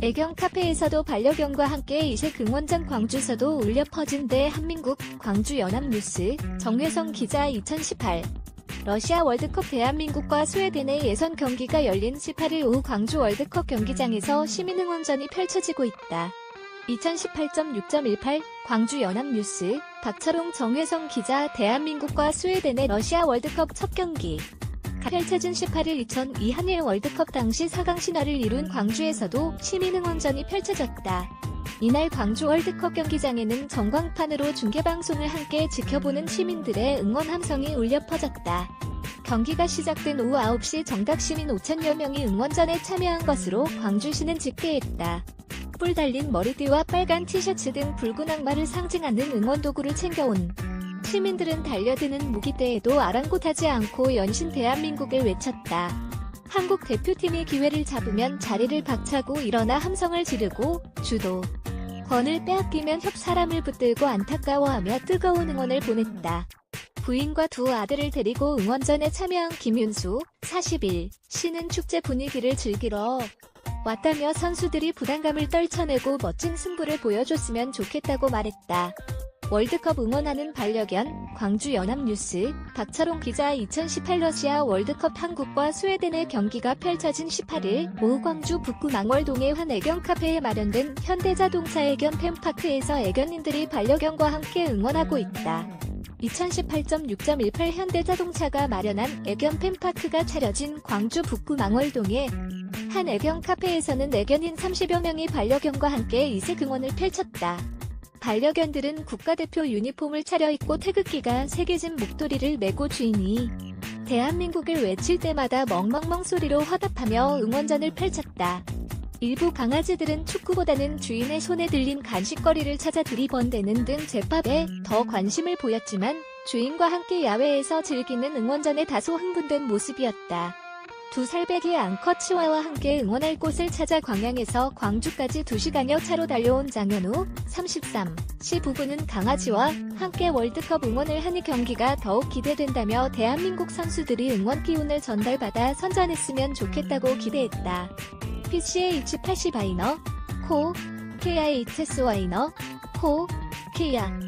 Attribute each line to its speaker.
Speaker 1: 애경 카페에서도 반려견과 함께 이색 응원전 광주에서도 울려 퍼진 대 한민국 광주 연합뉴스. 정회성 기자 2018 러시아 월드컵 대한민국과 스웨덴의 예선 경기가 열린 18일 오후 광주 월드컵 경기장에서 시민응원전이 펼쳐지고 있다. 2018.6.18 광주 연합뉴스 박철웅 정회성 기자 대한민국과 스웨덴의 러시아 월드컵 첫 경기 펼쳐진 18일 2002 한일 월드컵 당시 4강 신화를 이룬 광주에서도 시민응원전이 펼쳐졌다. 이날 광주 월드컵 경기장에는 전광판으로 중계방송을 함께 지켜보는 시민들의 응원 함성이 울려 퍼졌다. 경기가 시작된 오후 9시 정각 시민 5천여 명이 응원전에 참여한 것으로 광주시는 집계했다. 뿔 달린 머리띠와 빨간 티셔츠 등 붉은 악마를 상징하는 응원 도구를 챙겨온 시민들은 달려드는 무기대에도 아랑곳하지 않고 연신 대한민국을 외쳤다. 한국 대표팀이 기회를 잡으면 자리를 박차고 일어나 함성을 지르고 주도 권을 빼앗기면 협 사람을 붙들고 안타까워하며 뜨거운 응원을 보냈다. 부인과 두 아들을 데리고 응원전에 참여한 김윤수 41 씨는 축제 분위기를 즐기러 왔다며 선수들이 부담감을 떨쳐내고 멋진 승부를 보여줬으면 좋겠다고 말했다. 월드컵 응원하는 반려견 광주 연합뉴스 박철홍 기자 2018 러시아 월드컵 한국과 스웨덴의 경기가 펼쳐진 18일 오후 광주 북구 망월동의 한 애견 카페에 마련된 현대자동차 애견 팬파크에서 애견인들이 반려견과 함께 응원하고 있다. 2018.6.18 현대자동차가 마련한 애견 팬파크가 차려진 광주 북구 망월동의 한 애견 카페에서는 애견인 30여 명이 반려견과 함께 이색 응원을 펼쳤다. 반려견들은 국가대표 유니폼을 차려입고 태극기가 새겨진 목도리를 메고 주인이 대한민국을 외칠 때마다 멍멍멍 소리로 화답하며 응원전을 펼쳤다. 일부 강아지들은 축구보다는 주인의 손에 들린 간식거리를 찾아 들이번대는 등 제밥에 더 관심을 보였지만 주인과 함께 야외에서 즐기는 응원전에 다소 흥분된 모습이었다. 두 살배기 앙커 치와와 함께 응원할 곳을 찾아 광양에서 광주까지 2시간여 차로 달려온 장현우 33 시 부부는 강아지와 함께 월드컵 응원을 하니 경기가 더욱 기대된다며 대한민국 선수들이 응원 기운을 전달받아 선전했으면 좋겠다고 기대했다. PCH 80 바이너 코 KIHS 와이너 코 키야